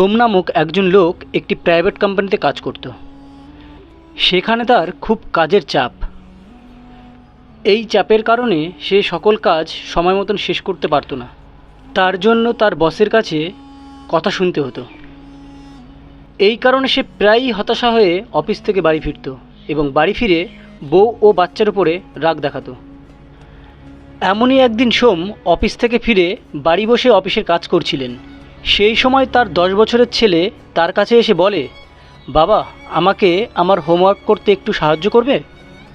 সোম নামক একজন লোক একটি প্রাইভেট কোম্পানিতে কাজ করত। সেখানে তার খুব কাজের চাপ। এই চাপের কারণে সে সকল কাজ সময় মতন শেষ করতে পারতো না। তার জন্য তার বসের কাছে কথা শুনতে হতো। এই কারণে সে প্রায়ই হতাশা হয়ে অফিস থেকে বাড়ি ফিরত এবং বাড়ি ফিরে বউ ও বাচ্চার উপরে রাগ দেখাতো। এমনই একদিন সোম অফিস থেকে ফিরে বাড়ি বসে অফিসের কাজ করছিলেন। সেই সময় তার দশ বছরের ছেলে তার কাছে এসে বলে, বাবা, আমাকে আমার হোমওয়ার্ক করতে একটু সাহায্য করবে?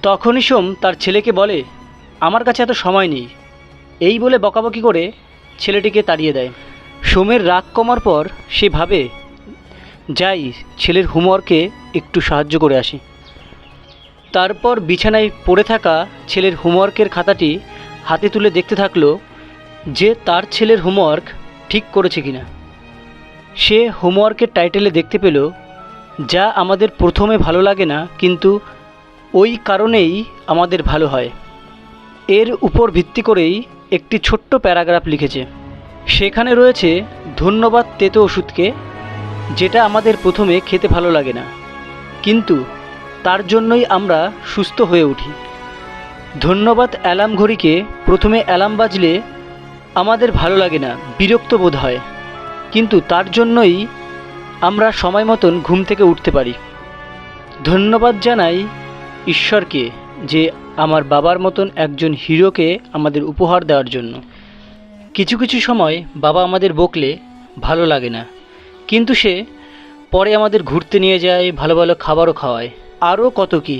তখনই সোম তার ছেলেকে বলে, আমার কাছে এত সময় নেই। এই বলে বকাবকি করে ছেলেটিকে তাড়িয়ে দেয়। সোমের রাগ কমার পর সে ভাবে, যাই, ছেলের হোমওয়ার্কে একটু সাহায্য করে আসি। তারপর বিছানায় পড়ে থাকা ছেলের হোমওয়ার্কের খাতাটি হাতে তুলে দেখতে থাকল যে তার ছেলের হোমওয়ার্ক ঠিক করেছে কিনা। সে হোমওয়ার্কের টাইটেলে দেখতে পেল, যা আমাদের প্রথমে ভালো লাগে না, কিন্তু ওই কারণেই আমাদের ভালো হয়। এর উপর ভিত্তি করেই একটি ছোট্ট প্যারাগ্রাফ লিখেছে। সেখানে রয়েছে ধন্যবাদ তেতো ওষুধকে, যেটা আমাদের প্রথমে খেতে ভালো লাগে না, কিন্তু তার জন্যই আমরা সুস্থ হয়ে উঠি। ধন্যবাদ অ্যালার্ম ঘড়িকে প্রথমে অ্যালার্ম বাজলে আমাদের ভালো লাগে না, বিরক্ত বোধ হয়। কিন্তু তার জন্যই আমরা সময় মতন ঘুম থেকে উঠতে পারি। ধন্যবাদ জানাই ঈশ্বরকে যে আমার বাবার মতন একজন হিরোকে আমাদের উপহার দেওয়ার জন্য। কিছু কিছু সময় বাবা আমাদের বকলে ভালো লাগে না, কিন্তু সে পরে আমাদের ঘুরতে নিয়ে যায়, ভালো ভালো খাবারও খাওয়ায়। আরও কত কি,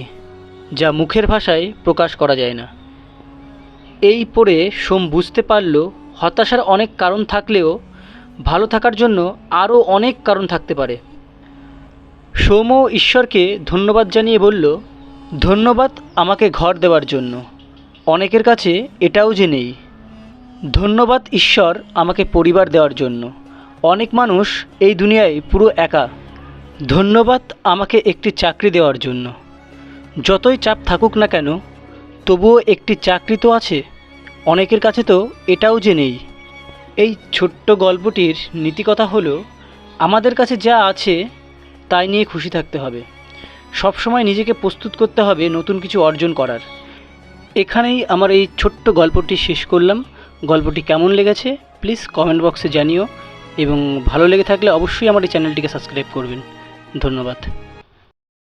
যা মুখের ভাষায় প্রকাশ করা যায় না। এই পড়ে সোম বুঝতে পারল হতাশার অনেক কারণ থাকলেও ভালো থাকার জন্য আরও অনেক কারণ থাকতে পারে। সোম ঈশ্বরকে ধন্যবাদ জানিয়ে বলল, ধন্যবাদ আমাকে ঘর দেওয়ার জন্য। অনেকের কাছে এটাও যে নেই। ধন্যবাদ ঈশ্বর আমাকে পরিবার দেওয়ার জন্য। অনেক মানুষ এই দুনিয়ায় পুরো একা। ধন্যবাদ আমাকে একটি চাকরি দেওয়ার জন্য। যতই চাপ থাকুক না কেন, তবুও একটি চাকরি তো আছে। অনেকের কাছে তো এটাও যে নেই এই ছোট্ট গল্পটির নীতিকথা হলো, আমাদের কাছে যা আছে তাই নিয়ে খুশি থাকতে হবে। সবসময় নিজেকে প্রস্তুত করতে হবে নতুন কিছু অর্জন করার। এখানেই আমার এই ছোট্ট গল্পটি শেষ করলাম। গল্পটি কেমন লেগেছে প্লিজ কমেন্ট বক্সে জানিও এবং ভালো লেগে থাকলে অবশ্যই আমার এই চ্যানেলটিকে সাবস্ক্রাইব করবেন। ধন্যবাদ।